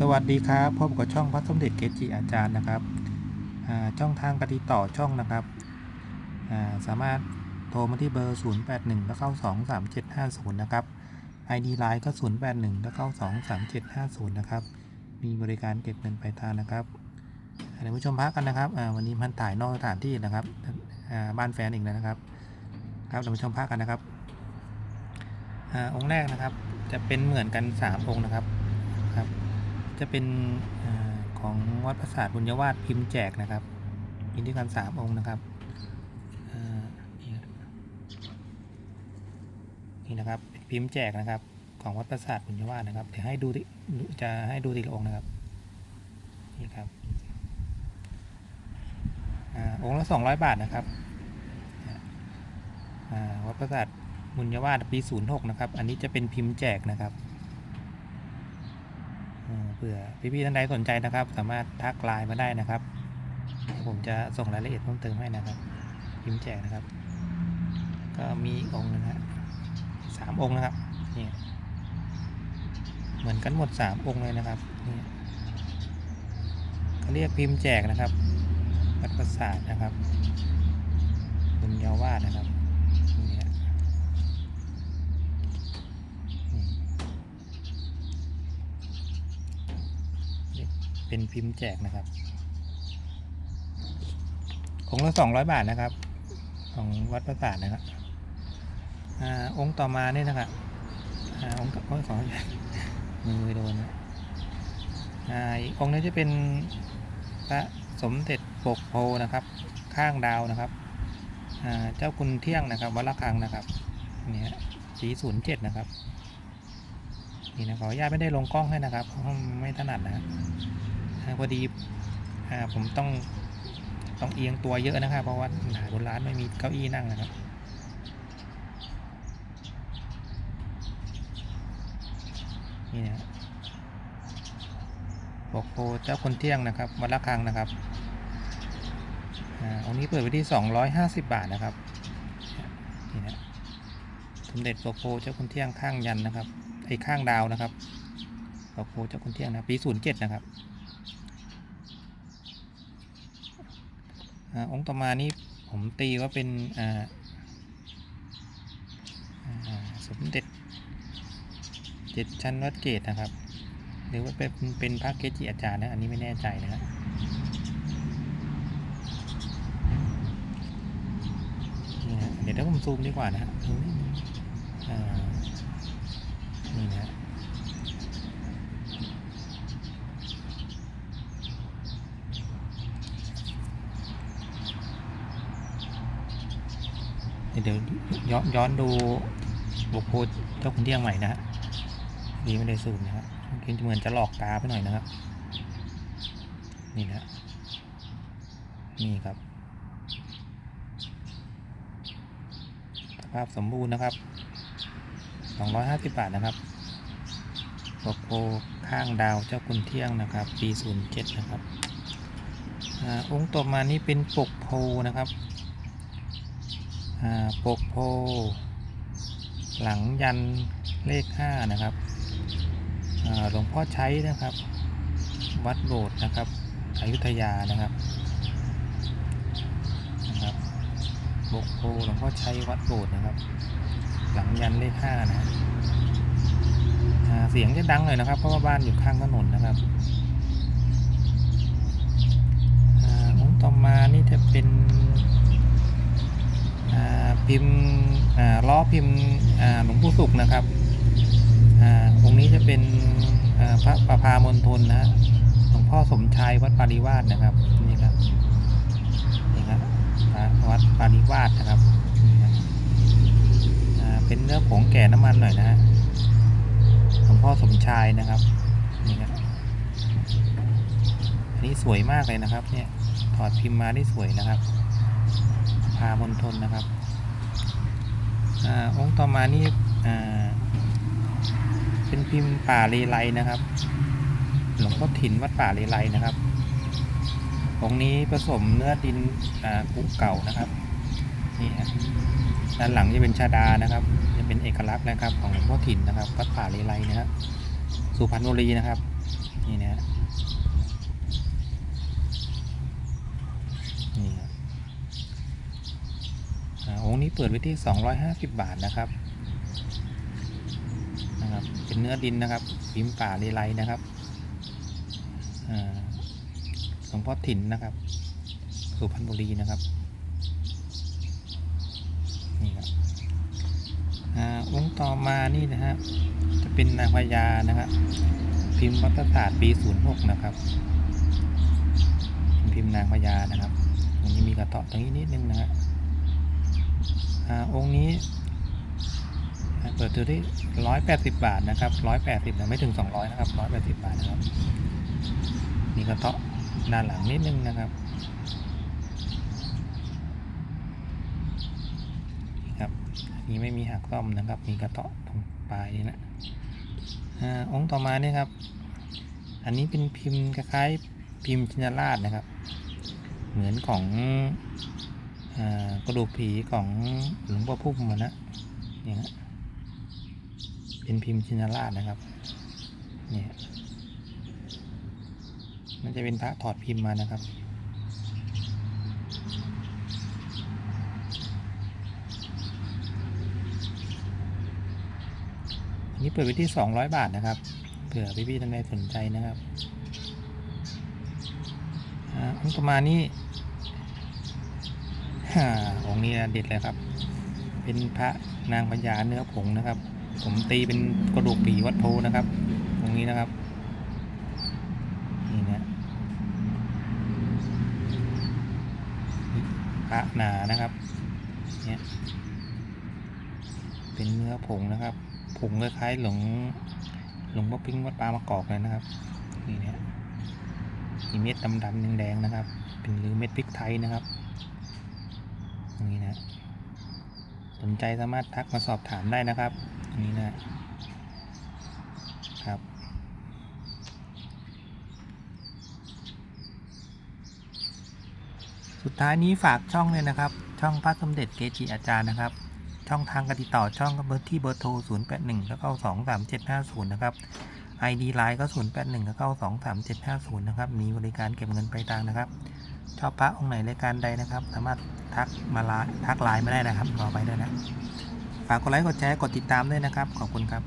สวัสดีครับพบกับช่องพระสมเด็จเกจิอาจารย์นะครับช่องทางการติดต่อช่องนะครับาสามารถโทรมาที่เบอร์ 081แล้วเข้า23750 นะครับ ID Line ก็ 081แล้วเข้า23750 นะครับ มีบริการเก็บเงินปลายทางนะครับอ่าเดี๋ยวผู้ชมพักกันนะครับวันนี้มันถ่ายนอกสถานที่นะครับบ้านแฟนอีกแล้วนะครับ ครับเดี๋ยวผู้ชมพักกันนะครับอองค์แรกนะครับจะเป็นเหมือนกัน 3 องค์นะครับครับ จะเป็นอของวัดประสาทบุญยวาสพิมพ์แจกนะครับมีด้วยกันสามองค์นะครับนี่นะครับพิมพ์แจกนะครับ ของวัดประสาทบุญยวาสนะครับเดี๋ยวให้ดูจะให้ดูทีละองค์นะครับนี่ครับอองค์ละสองร้อยบาทนะครับวัดประสาทบุญยวาสปีศูนย์หกนะครับ อันนี้จะเป็นพิมพ์แจกนะครับ เผื่อพี่ๆท่านใดสนใจนะครับ สามารถทักไลน์มาได้นะครับ ผมจะส่งรายละเอียดเพิ่มเติมให้นะครับพิมพ์แจกนะครับ ก็มีองค์นึงฮะสามองค์นะครับนี่เหมือนกันหมดสามองค์เลยนะครับนี่เขาเรียกพิมพ์แจกนะครับวัดประสาทนะครับบุญยาวาสนะครับนี่ฮะอืม เป็นพิมพ์แจกนะครับองค์ละสองร้อยบาทนะครับ ของวัดประสาทนะครับอาองค์ต่อมาเนี่ยนะครับอาองค์ต่อโอ้ยขออนุญาตมือโดนนะอ่าอีกองค์นี้จะเป็นพระสมเด็จปกโพนะครับ ข้างดาวนะครับอ่าเจ้าคุณเที่ยงนะครับวัดละคังนะครับเนี่ยสีศูนย์เจ็ดนะครับนี่นะขออนุญาตไม่ได้ลงกล้องให้นะครับเพราะไม่ถนัดนะอ่า พอดีอผมต้องต้องเอียงตัวเยอะนะครับ เพราะว่าหาบนร้านไม่มีเก้าอี้นั่งนะครับนี่นะบอกโพเจ้าคนเที่ยงนะครับวัดละคังนะครับอ่าองนี้เปิดไว้ที่ 250 บาทนะครับนี่นะสมเด็จบอกโพเจ้าคนเที่ยงข้างยันนะครับไอ้ข้างดาวนะครับบอกโพเจ้าคนเที่ยงนะปี 07 นะครับ องค์ต่อมานี่ผมตีว่าเป็นสมเด็จเจ็ดชั้นวัดเกตนะครับ หรือว่าเป็นเป็นพระเกจิอาจารย์นะ อันนี้ไม่แน่ใจนะครับเดี๋ยวถ้าผมซูมดีกว่านะฮะนี่นะฮะ เดี๋ยวย้อนย้อนดูบุกโพเจ้าคุณเที่ยงใหม่นะฮะนี่ไม่ได้ซูมนะครับคิดเหมือนจะหลอกตาไปหน่อยนะครับ นี่นะนี่ครับสภาพสมบูรณ์นะครับ 250 บาทนะครับบุกโพข้างดาวเจ้าคุณเที่ยงนะครับ ปี 07 นะครับอองค์ต่อมานี่เป็นปกโพนะครับ ปกโพ หลังยันเลขห้านะครับหลวงพ่อใช้นะครับ วัดโบสถ์นะครับอยุธยานะครับนะครับปกโพหลวงพ่อใช้วัดโบสถ์นะครับ หลังยันเลขห้านะเสียงจะดังหน่อยนะครับ เพราะว่าบ้านอยู่ข้างถนนนะครับอ่าองค์ต่อมานี่จะเป็น พิมพ์ล้อพิมพ์อ่าหลวงปู่สุขนะครับอ่าองค์นี้จะเป็นพระประภามณฑลนะฮะหลวงพ่อสมชายวัดปาริวาสนะครับนี่ครับนี่ครับวัดปาริวาสนะครับนี่ครับอ่าเป็นเนื้อผงแก่น้ำมันหน่อยนะฮะหลวงพ่อสมชายนะครับนี่ครับอันนี้สวยมากเลยนะครับ เนี่ยถอดพิมพ์มาได้สวยนะครับพามณฑลนะครับ อองค์ต่อมานี่เป็นพิมพ์ป่าเลไลนะครับ หลวงพ่อถิ่นวัดป่าเลไลนะครับองค์นี้ผสมเนื้อดินกุเก่านะครับนี่ฮะด้านหลังจะเป็นชาดานะครับ จะเป็นเอกลักษณ์นะครับของหลวงพ่อถิ่นนะครับวัดป่าเลไลนะครับสุพรรณบุรีนะครับนี่นะฮะนี่ครับ องค์นี้เปิดไว้ที่ 250 บาทนะครับนะครับ เป็นเนื้อดินนะครับพิมพ์ป่าเลไลนะครับอ่าหลวงพ่อถิ่นนะครับ สุพรรณบุรีนะครับนี่ครับอ่าองค์ต่อมานี่นะฮะจะเป็นนางพญานะครับพิมพ์วัตศาสตร์ปี 06 นะครับพิมพ์นางพญานะครับตรงนี้มีกระเตาะตรงนี้นิดนึงนะฮะ อองค์นี้เปิดตัวที่180บาทนะครับ180แต่ไม่ถึง200นะครับ180บาทนะครับมีกระเตาะด้านหลังนิดนึงนะครับนี่ครับนี้ไม่มีหักซ่อมนะครับ มีกระเตาะตรงปลายนี่นะอ่าองค์ต่อมาเนี่ยครับ อันนี้เป็นพิมพ์คล้ายๆพิมพ์ชินราชนะครับ เหมือนของ กระดูกผีของหลวงพ่อพุ่มมานะนี่นะเป็นพิมพ์ชินราชนะครับเนี่ยมันจะเป็นพระถอดพิมพ์มานะครับอันนี้เปิดไว้ที่ 200 บาทนะครับเผื่อพี่ๆท่านใดสนใจนะครับอ่าองค์ต่อมานี่ องค์นี้เด็ดเลยครับ เป็นพระนางพญาเนื้อผงนะครับ ผมตีเป็นกระดูกผีวัดโพนะครับองค์นี้นะครับนี่นะพระหนานะครับเนี่ยเป็นเนื้อผงนะครับผงคล้ายๆหลวงหลวงพ่อปิ้งวัดปลามะกอกเลยนะครับนี่เนี่ยมีเม็ดดำๆแดงๆนะครับ เป็นหรือเม็ดพริกไทยนะครับ อย่างนี้นะ สนใจสามารถทักมาสอบถามได้นะครับอันนี้นะครับสุดท้ายนี้ฝากช่องเลยนะครับ ช่องพระสมเด็จเกจิอาจารย์นะครับ ช่องทางการติดต่อช่องก็เบอร์ที่เบอร์โทร 0 8 1 แล้วก็2 3 7 5 0 นะครับ ID ไลน์ก็ 0 8 1 แล้วก็2 3 7 5 0 นะครับ มีบริการเก็บเงินปลายทางนะครับ ชอบพระองค์ไหนรายการใดนะครับ สามารถทักมาไลน์ทักไลน์มาได้นะครับรอไปด้วยนะ ฝากกดไลค์กดแชร์กดติดตามด้วยนะครับ ขอบคุณครับ